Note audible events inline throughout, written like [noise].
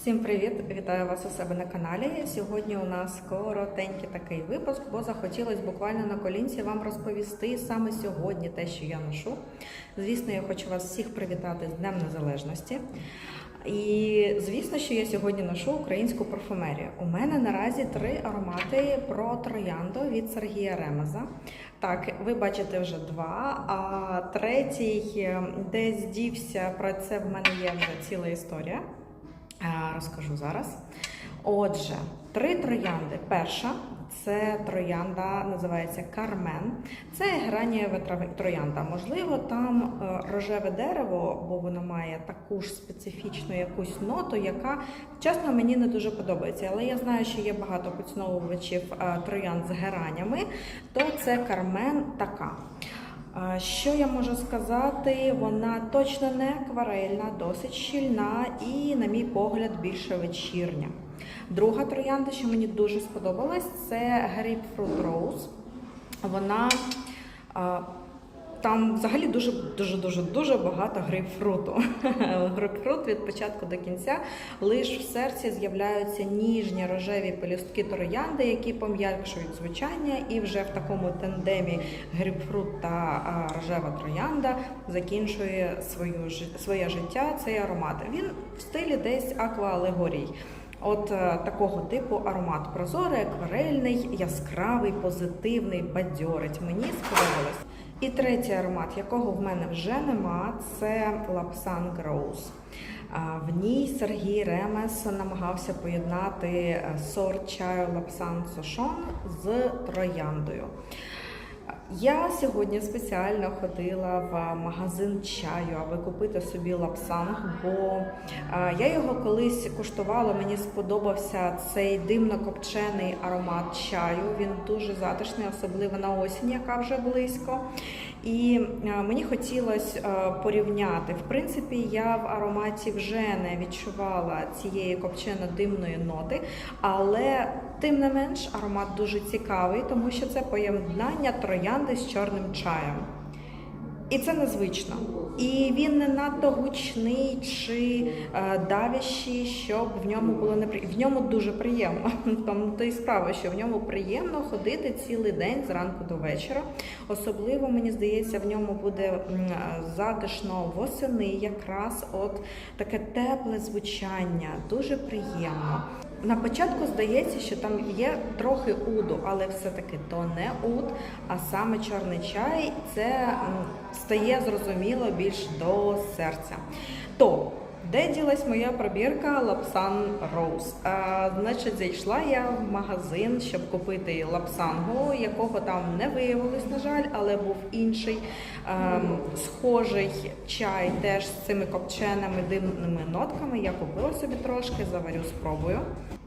Всім привіт! Вітаю вас у себе на каналі. Сьогодні у нас коротенький такий випуск, бо захотілося буквально на колінці вам розповісти саме сьогодні те, що я ношу. Звісно, я хочу вас всіх привітати з Днем Незалежності. І звісно, що я сьогодні ношу українську парфумерію. У мене наразі три аромати про троянду від Сергія Ремеза. Так, ви бачите вже два, а третій е, десь дівся. Про це в мене є вже ціла історія. Е, Розкажу зараз. Отже, три троянди. Перша це троянда, називається Кармен. Це геранієва трави- троянда. Можливо, там е, рожеве дерево, бо воно має таку ж специфічну якусь ноту, яка чесно мені не дуже подобається. Але я знаю, що є багато поціновувачів е, троянд з геранями, то це Кармен така. Що я можу сказати? Вона точно не акварельна, досить щільна і, на мій погляд, більше вечірня. Друга троянда, що мені дуже сподобалась, це Grapefruit Rose. Вона там взагалі дуже дуже дуже дуже багато грейпфруту. [laughs] Грейпфрут від початку до кінця. Лиш в серці з'являються ніжні рожеві пелюстки троянди, які пом'якшують звучання, і вже в такому тандемі грейпфрут та рожева троянда закінчує свою своє життя. Цей аромат. Він в стилі десь акваалегорій. От е, такого типу аромат прозорий, акварельний, яскравий, позитивний, бадьорить. Мені сподобалось. І третій аромат, якого в мене вже нема, це Лапсан Grows. В ній Сергій Ремес намагався поєднати е, сорт чаю Лапсан Сошон з трояндою. Я сьогодні спеціально ходила в магазин чаю, аби купити собі лапсанг, бо я його колись куштувала. Мені сподобався цей димно-копчений аромат чаю. Він дуже затишний, особливо на осінь, яка вже близько. І мені хотілося порівняти. В принципі, я в ароматі вже не відчувала цієї копчено-димної ноти, але тим не менш аромат дуже цікавий, тому що це поєднання троянди з чорним чаєм. І це незвично. І він не надто гучний чи е, давящий, щоб в ньому було неприємно. В ньому дуже приємно. [laughs] Тому то і справа, що в ньому приємно ходити цілий день зранку до вечора. Особливо мені здається, в ньому буде м, затишно восени, якраз от таке тепле звучання, дуже приємно. На початку здається, що там є трохи уду, але все-таки то не уд, а саме чорний чай це стає зрозуміло більш до серця. То, де ділась моя пробірка Лапсан Роуз? Значить, зайшла я в магазин, щоб купити лапсангу, якого там не виявилось, на жаль, але був інший ем, схожий чай теж з цими копченими димними нотками. Я купила собі трошки, заварю, спробую.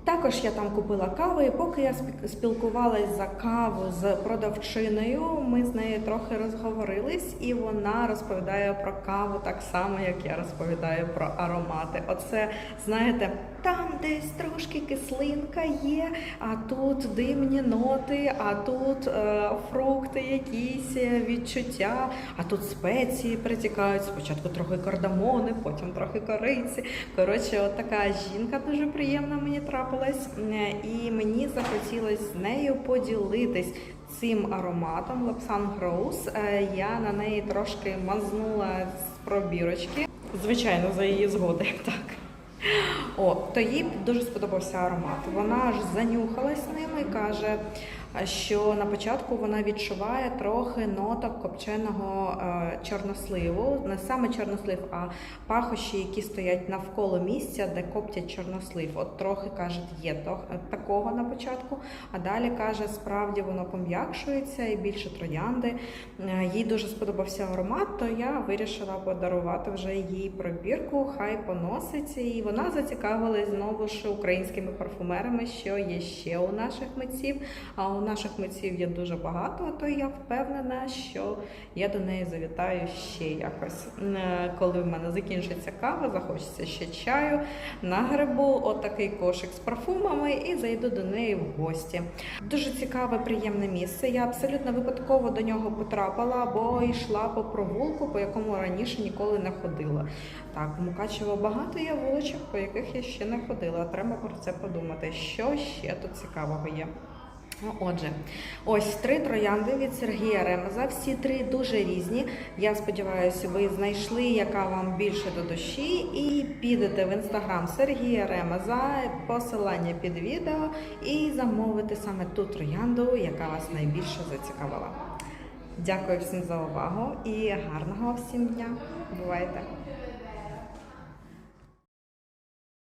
Також я там купила каву, і поки я спі- спілкувалась за каву з продавчиною, ми з нею трохи розговорились, і вона розповідає про каву так само, як я розповідаю про аромати. Оце, знаєте, там десь трошки кислинка є, а тут димні ноти, а тут е, фрукти, якісь е, відчуття, а тут спеції притікають. Спочатку трохи кардамони, потім трохи кориці. Коротше, от така жінка дуже приємна мені трапилась, Е, і мені захотілося з нею поділитись. Цим ароматом Лапсан Гроус я на неї трошки мазнула з пробірочки. Звичайно, за її згоди, [laughs] так. О, то їй дуже сподобався аромат. Вона аж занюхалась ними і каже, що на початку вона відчуває трохи ноток копченого е, чорносливу, не саме чорнослив, а пахощі, які стоять навколо місця, де коптять чорнослив. От трохи каже, є такого на початку, а далі каже, справді воно пом'якшується і більше троянди. Е, Їй дуже сподобався аромат, то я вирішила подарувати вже їй пробірку, хай поноситься. І вона зацікавилась знову ж українськими парфумерами, що є ще у наших митців. А у наших митців є дуже багато, то я впевнена, що я до неї завітаю ще якось. Е, Коли в мене закінчиться кава, захочеться ще чаю, нагребу отакий кошик з парфумами і зайду до неї в гості. Дуже цікаве, приємне місце. Я абсолютно випадково до нього потрапила, бо йшла по провулку, по якому раніше ніколи не ходила. Так, у Мукачево багато є вуличок, по яких я ще не ходила. Треба про це подумати. Що ще тут цікавого є? Отже, ось три троянди від Сергія Ремеза. Всі три дуже різні. Я сподіваюся, ви знайшли, яка вам більше до душі, і підете в інстаграм Сергія Ремеза, посилання під відео, і замовите саме ту троянду, яка вас найбільше зацікавила. Дякую всім за увагу і гарного всім дня. Бувайте!